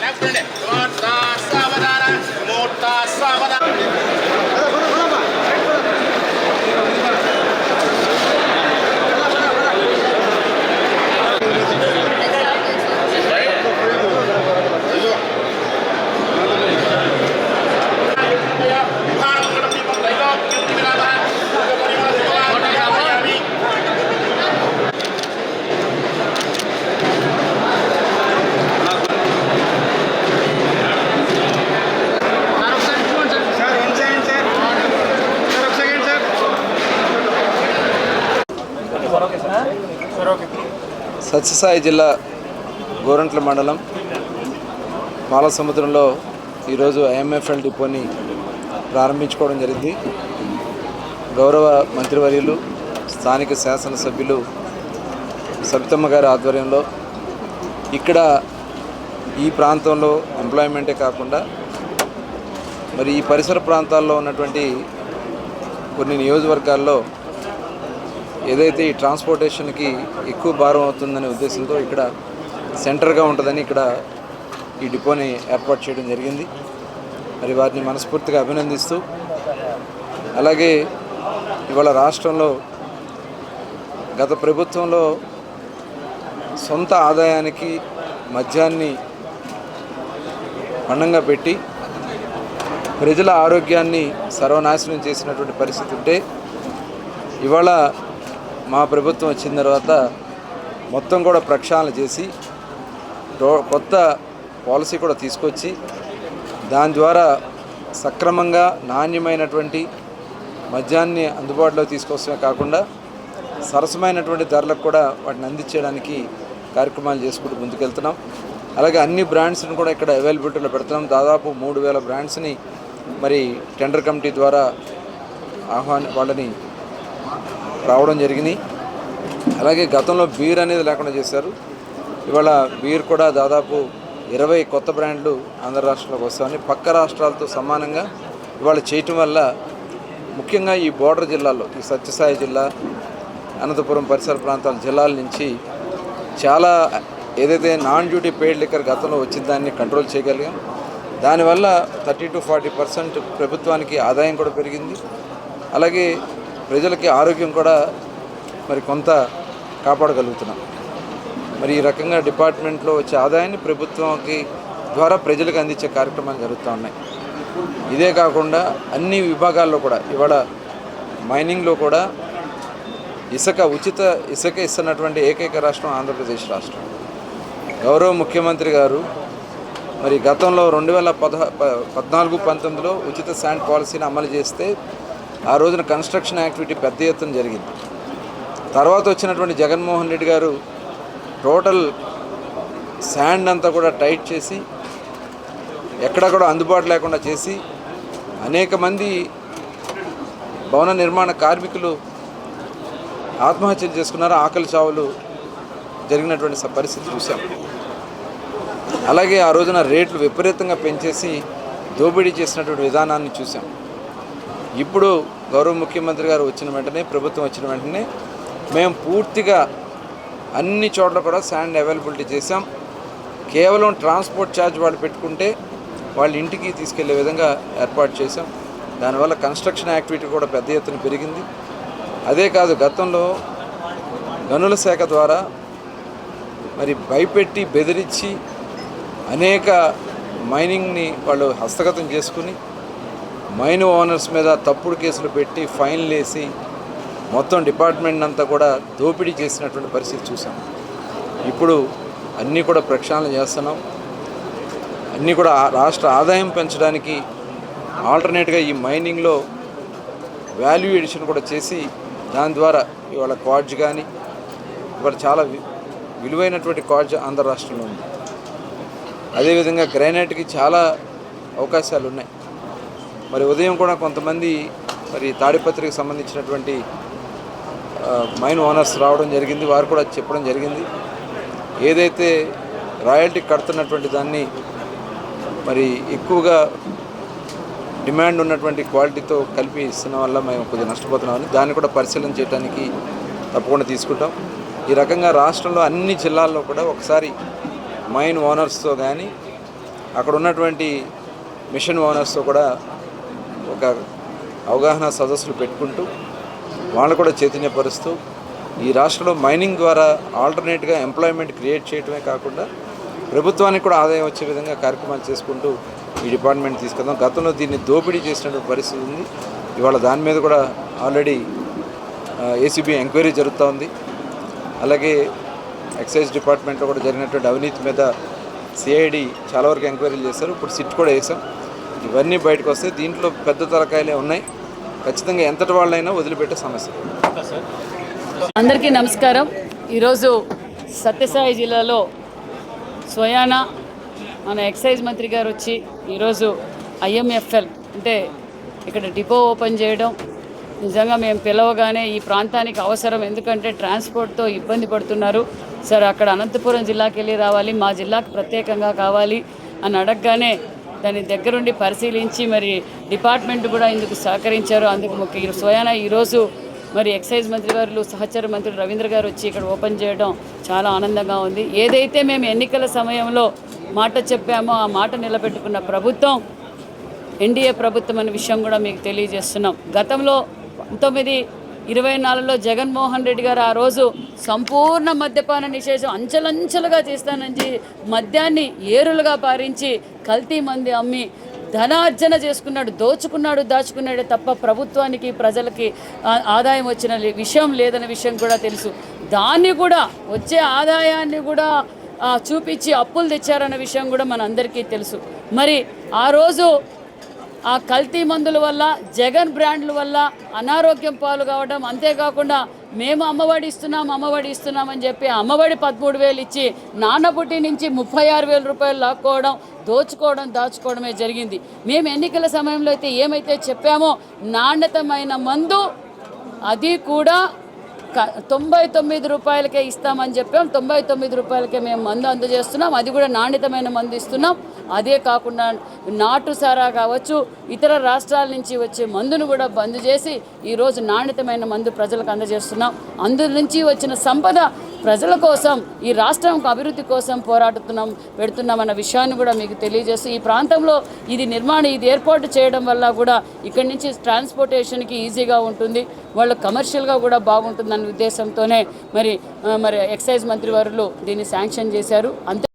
Left ಹ್ಯಾಂಡೆ Sathya Sai జిల్లా గోరంట్ల మండలం పాలసముద్రంలో ఈరోజు ఐఎంఎఫ్ఎల్ డిపోని ప్రారంభించుకోవడం జరిగింది. గౌరవ మంత్రివర్యులు స్థానిక శాసనసభ్యులు సబితమ్మ గారి ఆధ్వర్యంలో ఇక్కడ ఈ ప్రాంతంలో ఎంప్లాయ్మెంటే కాకుండా మరి ఈ పరిసర ప్రాంతాల్లో ఉన్నటువంటి కొన్ని నియోజకవర్గాల్లో ఏదైతే ఈ ట్రాన్స్పోర్టేషన్కి ఎక్కువ భారం అవుతుందనే ఉద్దేశంతో ఇక్కడ సెంటర్గా ఉంటుందని ఇక్కడ ఈ డిపోని ఏర్పాటు చేయడం జరిగింది. మరి వారిని మనస్ఫూర్తిగా అభినందిస్తూ అలాగే ఇవాళ రాష్ట్రంలో గత ప్రభుత్వంలో సొంత ఆదాయానికి మద్యాన్ని పండంగా పెట్టి ప్రజల ఆరోగ్యాన్ని సర్వనాశనం చేసినటువంటి పరిస్థితి ఉంటే ఇవాళ మా ప్రభుత్వం వచ్చిన తర్వాత మొత్తం కూడా ప్రక్షాళన చేసి రో- కొత్త పాలసీ కూడా తీసుకొచ్చి దాని ద్వారా సక్రమంగా నాణ్యమైనటువంటి మద్యాన్ని అందుబాటులో తీసుకొస్తమే కాకుండా సరసమైనటువంటి ధరలకు కూడా వాటిని అందించడానికి కార్యక్రమాలు చేసుకుంటూ ముందుకెళ్తున్నాం. అలాగే అన్ని బ్రాండ్స్ని కూడా ఇక్కడ అవైలబిలిటీలో పెడుతున్నాం. దాదాపు మూడు వేల బ్రాండ్స్ని మరి టెండర్ కమిటీ ద్వారా ఆహ్వాన వాళ్ళని రావడం జరిగింది. అలాగే గతంలో బీర్ అనేది లేకుండా చేశారు. ఇవాళ బీర్ కూడా దాదాపు ఇరవై కొత్త బ్రాండ్లు ఆంధ్ర రాష్ట్రంలోకి వస్తామని పక్క రాష్ట్రాలతో సమానంగా ఇవాళ చేయటం వల్ల ముఖ్యంగా ఈ బోర్డర్ జిల్లాల్లో ఈ సత్యసాయి జిల్లా అనంతపురం పరిసర ప్రాంతాల జిల్లాల నుంచి చాలా ఏదైతే నాన్ డ్యూటీ పెయిడ్ లిక్కర్ గతంలో వచ్చిన దాన్ని కంట్రోల్ చేయగలిగాం. దానివల్ల థర్టీ టు ఫార్టీ పర్సెంట్ ప్రభుత్వానికి ఆదాయం కూడా పెరిగింది. అలాగే ప్రజలకి ఆరోగ్యం కూడా మరి కొంత కాపాడగలుగుతున్నాం. మరి ఈ రకంగా డిపార్ట్మెంట్లో వచ్చే ఆదాయాన్ని ప్రభుత్వంకి ద్వారా ప్రజలకు అందించే కార్యక్రమాలు జరుగుతూ ఉన్నాయి. ఇదే కాకుండా అన్ని విభాగాల్లో కూడా ఇవాళ మైనింగ్లో కూడా ఇసుక ఉచిత ఇసుక ఇస్తున్నటువంటి ఏకైక రాష్ట్రం ఆంధ్రప్రదేశ్ రాష్ట్రం. గౌరవ ముఖ్యమంత్రి గారు మరి గతంలో రెండు వేల పద ప- పద్నాలుగు పంతొమ్మిదిలో ఉచిత శాండ్ పాలసీని అమలు చేస్తే ఆ రోజున కన్స్ట్రక్షన్ యాక్టివిటీ పెద్ద ఎత్తున జరిగింది. తర్వాత వచ్చినటువంటి జగన్మోహన్ రెడ్డి గారు టోటల్ శాండ్ అంతా కూడా టైట్ చేసి ఎక్కడ కూడా అందుబాటు లేకుండా చేసి అనేక మంది భవన నిర్మాణ కార్మికులు ఆత్మహత్యలు చేసుకున్నారు. ఆకలి చావులు జరిగినటువంటి పరిస్థితి చూసాం అలాగే ఆ రోజున రేట్లు విపరీతంగా పెంచేసి దోపిడీ చేసినటువంటి విధానాన్ని చూసాం ఇప్పుడు గౌరవ ముఖ్యమంత్రి గారు వచ్చిన వెంటనే ప్రభుత్వం వచ్చిన వెంటనే మేము పూర్తిగా అన్ని చోట్ల కూడా శాండ్ అవైలబిలిటీ చేసాం కేవలం ట్రాన్స్పోర్ట్ ఛార్జ్ వాళ్ళు పెట్టుకుంటే వాళ్ళ ఇంటికి తీసుకెళ్ళే విధంగా ఏర్పాటు చేసాం దానివల్ల కన్స్ట్రక్షన్ యాక్టివిటీ కూడా పెద్ద ఎత్తున పెరిగింది. అదే కాదు గతంలో గనుల శాఖ ద్వారా మరి భయపెట్టి బెదిరించి అనేక మైనింగ్ని వాళ్ళు హస్తగతం చేసుకుని మైన్ ఓనర్స్ మీద తప్పుడు కేసులు పెట్టి ఫైన్లు వేసి మొత్తం డిపార్ట్మెంట్ అంతా కూడా దోపిడీ చేసినటువంటి పరిస్థితి చూసాం. ఇప్పుడు అన్నీ కూడా ప్రక్షాళన చేస్తున్నాం. అన్నీ కూడా రాష్ట్ర ఆదాయం పెంచడానికి ఆల్టర్నేట్గా ఈ మైనింగ్లో వాల్యూ ఎడిషన్ కూడా చేసి దాని ద్వారా ఇవాళ కార్డ్స్ కానీ ఇవాళ చాలా విలువైనటువంటి కార్డ్స్ ఆంధ్ర రాష్ట్రంలో ఉంది. అదేవిధంగా గ్రానైట్కి చాలా అవకాశాలు ఉన్నాయి మరి ఉదయం కూడా కొంతమంది మరి తాడిపత్రికి సంబంధించినటువంటి మైన్ ఓనర్స్ రావడం జరిగింది. వారు కూడా చెప్పడం జరిగింది. ఏదైతే రాయల్టీ కడుతున్నటువంటి దాన్ని మరి ఎక్కువగా డిమాండ్ ఉన్నటువంటి క్వాలిటీతో కలిపి ఇస్తున్న వల్ల మేము కొద్దిగా నష్టపోతున్నామని దాన్ని కూడా పరిశీలన చేయడానికి తప్పకుండా తీసుకుంటాం. ఈ రకంగా రాష్ట్రంలో అన్ని జిల్లాల్లో కూడా ఒకసారి మైన్ ఓనర్స్తో కానీ అక్కడ ఉన్నటువంటి మిషన్ ఓనర్స్తో కూడా అవగాహన సదస్సులు పెట్టుకుంటూ వాళ్ళు కూడా చైతన్యపరుస్తూ ఈ రాష్ట్రంలో మైనింగ్ ద్వారా ఆల్టర్నేట్గా ఎంప్లాయ్మెంట్ క్రియేట్ చేయడమే కాకుండా ప్రభుత్వానికి కూడా ఆదాయం వచ్చే విధంగా కార్యక్రమాలు చేసుకుంటూ ఈ డిపార్ట్మెంట్ తీసుకెళ్దాం. గతంలో దీన్ని దోపిడీ చేసినటువంటి పరిస్థితి ఉంది. ఇవాళ దాని మీద కూడా ఆల్రెడీ ఏసీబీ ఎంక్వైరీ జరుగుతూ ఉంది. అలాగే ఎక్సైజ్ డిపార్ట్మెంట్లో కూడా జరిగినటువంటి అవినీతి మీద సిఐడి చాలా వరకు ఎంక్వైరీలు చేశారు. ఇప్పుడు సిట్ కూడా వేసాం ఇవన్నీ బయటకు వస్తాయి దీంట్లో పెద్ద తలకాయలే ఉన్నాయి. ఖచ్చితంగా ఎంతటి వాళ్ళైనా వదిలిపెట్టే సమస్య. అందరికీ నమస్కారం. ఈరోజు సత్యసాయి జిల్లాలో స్వయాన మన ఎక్సైజ్ మంత్రి గారు వచ్చి ఈరోజు ఐఎంఎఫ్ఎల్ అంటే ఇక్కడ డిపో ఓపెన్ చేయడం. నిజంగా మేము పిలవగానే ఈ ప్రాంతానికి అవసరం. ఎందుకంటే ట్రాన్స్పోర్ట్తో ఇబ్బంది పడుతున్నారు. సార్ అక్కడ అనంతపురం జిల్లాకి వెళ్ళి రావాలి మా జిల్లాకు ప్రత్యేకంగా కావాలి అని అడగగానే దాని దగ్గరుండి పరిశీలించి మరి డిపార్ట్మెంట్ కూడా ఇందుకు సహకరించారు. అందుకు ముఖ్య స్వయాన ఈరోజు మరి ఎక్సైజ్ మంత్రి గారు సహచర మంత్రి రవీంద్ర గారు వచ్చి ఇక్కడ ఓపెన్ చేయడం చాలా ఆనందంగా ఉంది. ఏదైతే మేము ఎన్నికల సమయంలో మాట చెప్పామో ఆ మాట నిలబెట్టుకున్న ప్రభుత్వం ఎన్డీఏ ప్రభుత్వం అనే విషయం కూడా మీకు తెలియజేస్తున్నాం. గతంలో పంతొమ్మిది ఇరవై నాలుగులో జగన్మోహన్ రెడ్డి గారు ఆ రోజు సంపూర్ణ మద్యపాన నిషేధం అంచెలంచెలుగా చేస్తానని మద్యాన్ని ఏరులుగా పారించి కల్తీ మంది అమ్మి ధనార్జన చేసుకున్నాడు దోచుకున్నాడు దాచుకున్నాడు తప్ప ప్రభుత్వానికి ప్రజలకి ఆదాయం వచ్చిన లే- విషయం లేదన్న విషయం కూడా తెలుసు. దాన్ని కూడా వచ్చే ఆదాయాన్ని కూడా చూపించి అప్పులు తెచ్చారన్న విషయం కూడా మన అందరికీ తెలుసు. మరి ఆ రోజు ఆ కల్తీ మందుల వల్ల జగన్ బ్రాండ్ల వల్ల అనారోగ్యం పాలు కావడం అంతేకాకుండా మేము అమ్మఒడి ఇస్తున్నాం అమ్మఒడి ఇస్తున్నామని చెప్పి అమ్మఒడి పదమూడు వేలు ఇచ్చి నాన్నపుట్టి నుంచి ముప్పై ఆరు వేల రూపాయలు లాక్కోవడం దోచుకోవడం దాచుకోవడమే జరిగింది. మేము ఎన్నికల సమయంలో అయితే ఏమైతే చెప్పామో నాణ్యతమైన మందు అది కూడా తొంభై తొమ్మిది రూపాయలకే ఇస్తామని చెప్పాం. తొంభై తొమ్మిది రూపాయలకే మేము మందు అందజేస్తున్నాం. అది కూడా నాణ్యతమైన మందు ఇస్తున్నాం. అదే కాకుండా నాటు సారా కావచ్చు ఇతర రాష్ట్రాల నుంచి వచ్చే మందును కూడా బంద్ చేసి ఈరోజు నాణ్యతమైన మందు ప్రజలకు అందజేస్తున్నాం. అందు నుంచి వచ్చిన సంపద ప్రజల కోసం ఈ రాష్ట్రం అభివృద్ధి కోసం పోరాడుతున్నాం పెడుతున్నామన్న విషయాన్ని కూడా మీకు తెలియజేస్తూ ఈ ప్రాంతంలో ఇది నిర్మాణం ఇది ఏర్పాటు చేయడం వల్ల కూడా ఇక్కడి నుంచి ట్రాన్స్పోర్టేషన్కి ఈజీగా ఉంటుంది. వాళ్ళు కమర్షియల్గా కూడా బాగుంటుందన్న ఉద్దేశంతోనే మరి మరి ఎక్సైజ్ మంత్రి వారులు దీన్ని శాంక్షన్ చేశారు. అంతే